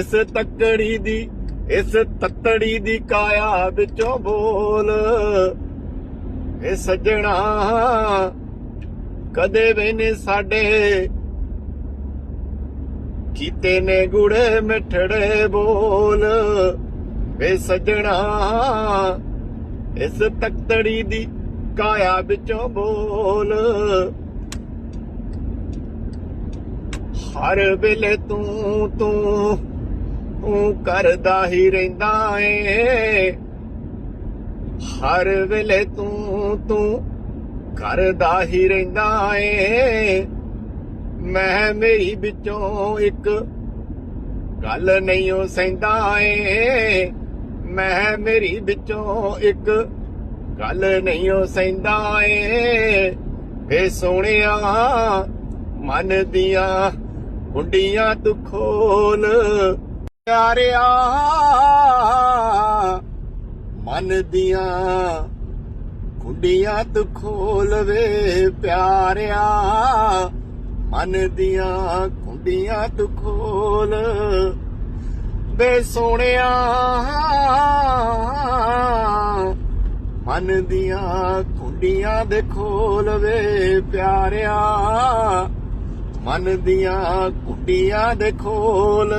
ਇਸ ਤੱਕੜੀ ਦੀ, ਇਸ ਤੱਤੜੀ ਦੀ ਕਾਇਆ ਵਿੱਚੋਂ ਬੋਲ। ਇਹ ਸੱਜਣਾ ਕਦੇ ਵੀ ਨੀ ਸਾਡੇ। ਕੀਤੇ ਨੇ ਗੁੜੇ ਮਿੱਠੜੇ ਬੋਲ। ਵੇ ਸੱਜਣਾ ਇਸ ਤੱਤੜੀ ਦੀ ਕਾਇਆ ਵਿੱਚੋਂ ਬੋਲ। ਹਰ ਵੇਲੇ ਤੂੰ ਤੂੰ ਤੂੰ ਕਰਦਾ ਹੀ ਰਹਿੰਦਾ ਏ। ਹਰ ਵੇਲੇ ਤੂੰ ਤੂੰ ਕਰਦਾ ਹੀ ਰਹਿੰਦਾ ਏ। ਮੈਂ ਮੇਰੀ ਵਿੱਚੋਂ ਇੱਕ ਗੱਲ ਨਹੀਂ ਉਹ ਸੈਂਦਾ ਏ। ਮੈਂ ਮੇਰੀ ਵਿੱਚੋਂ ਇੱਕ ਗੱਲ ਨਹੀਂ ਉਹ ਸੈਂਦਾ ਏ। ਵੇ ਸੋਹਣਿਆ, ਮਨ ਦੀਆਂ ਕੁੰਡੀਆਂ ਤੂੰ ਖੋਲ। ਪਿਆਰਿਆ, ਮਨ ਦੀਆਂ ਕੁੰਡੀਆਂ ਤੂੰ ਖੋਲ ਵੇ ਪਿਆਰਿਆ, ਮਨ ਦੀਆਂ ਕੁੰਡੀਆਂ ਤੂੰ ਖੋਲ ਵੇ ਸੋਹਣਿਆ, ਮਨ ਦੀਆਂ ਕੁੰਡੀਆਂ ਦੇ ਖੋਲ ਵੇ ਪਿਆਰਿਆ, ਮਨ ਦੀਆਂ ਕੁੰਡੀਆਂ ਦੇ ਖੋਲ